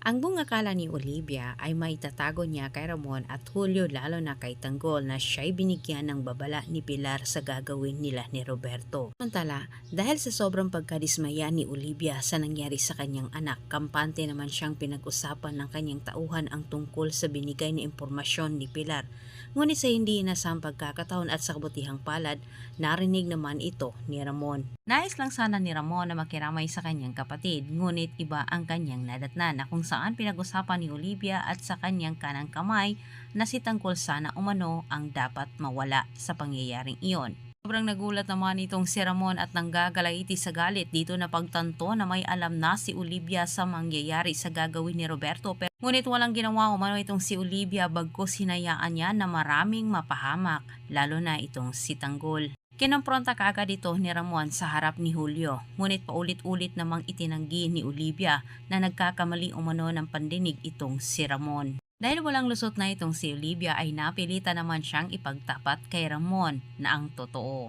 Ang buong akala ni Olivia ay may tatago niya kay Ramon at Julio lalo na kay Tanggol na siya'y binigyan ng babala ni Pilar sa gagawin nila ni Roberto. Samantala, dahil sa sobrang pagkadismaya ni Olivia sa nangyari sa kanyang anak, kampante naman siyang pinag-usapan ng kanyang tauhan ang tungkol sa binigay na impormasyon ni Pilar. Ngunit sa hindi inasang pagkakataon at sa kabutihang palad, narinig naman ito ni Ramon. Nais lang sana ni Ramon na makiramay sa kanyang kapatid, ngunit iba ang kanyang nadatna na kung saan pinag-usapan ni Olivia at sa kanyang kanang kamay na si Tangkol sana umano ang dapat mawala sa pangyayaring iyon. Sobrang nagulat naman itong si Ramon at nanggagalaiti sa galit dito na pagtanto na may alam na si Olivia sa mangyayari sa gagawin ni Roberto pero ngunit walang ginawa umano itong si Olivia bagkus hinayaan niya na maraming mapahamak lalo na itong si Tanggol. Kinompronta kaagad ito ni Ramon sa harap ni Julio, ngunit paulit-ulit namang itinanggi ni Olivia na nagkakamali umano ng pandinig itong si Ramon. Dahil walang lusot na itong si Olivia ay napilita naman siyang ipagtapat kay Ramon na ang totoo.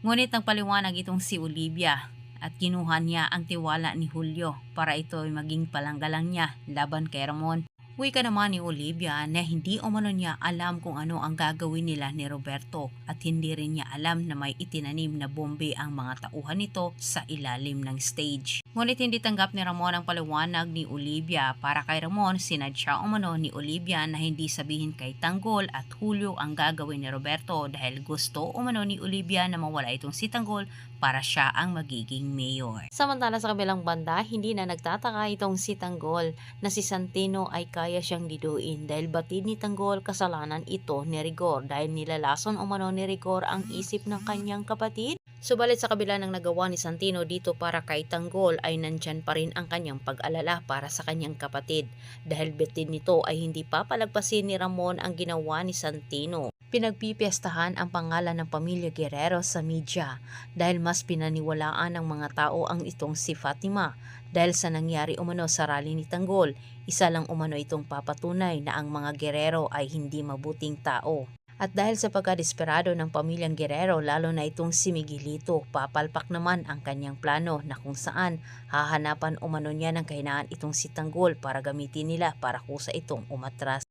Ngunit nagpaliwanag itong si Olivia at kinuha niya ang tiwala ni Julio para ito ay maging palanggalang niya laban kay Ramon. Wika naman ni Olivia na hindi umano niya alam kung ano ang gagawin nila ni Roberto at hindi rin niya alam na may itinanim na bombe ang mga tauhan nito sa ilalim ng stage. Ngunit hindi tanggap ni Ramon ang paliwanag ni Olivia para kay Ramon sinadya umano ni Olivia na hindi sabihin kay Tanggol at Julio ang gagawin ni Roberto dahil gusto umano ni Olivia na mawala itong si Tanggol para siya ang magiging mayor. Samantala sa kabilang banda, hindi na nagtataka itong si Tanggol na si Santino ay kaya siyang diduin dahil batid ni Tanggol kasalanan ito ni Rigor dahil nilalason umano ni Rigor ang isip ng kanyang kapatid. Subalit sa kabila ng nagawa ni Santino dito para kay Tanggol ay nandyan pa rin ang kanyang pag-alala para sa kanyang kapatid dahil batid nito ay hindi papalagpasin ni Ramon ang ginawa ni Santino. Pinagpipiestahan ang pangalan ng pamilya Guerrero sa media dahil mas pinaniwalaan ng mga tao ang itong si Fatima dahil sa nangyari umano sa rally ni Tanggol. Isa lang umano itong papatunay na ang mga Guerrero ay hindi mabuting tao. At dahil sa pagkadesperado ng pamilyang Guerrero lalo na itong si Miguelito, papalpak naman ang kanyang plano na kung saan hahanapan umano niya ng kahinaan itong si Tanggol para gamitin nila para kusa itong umatras.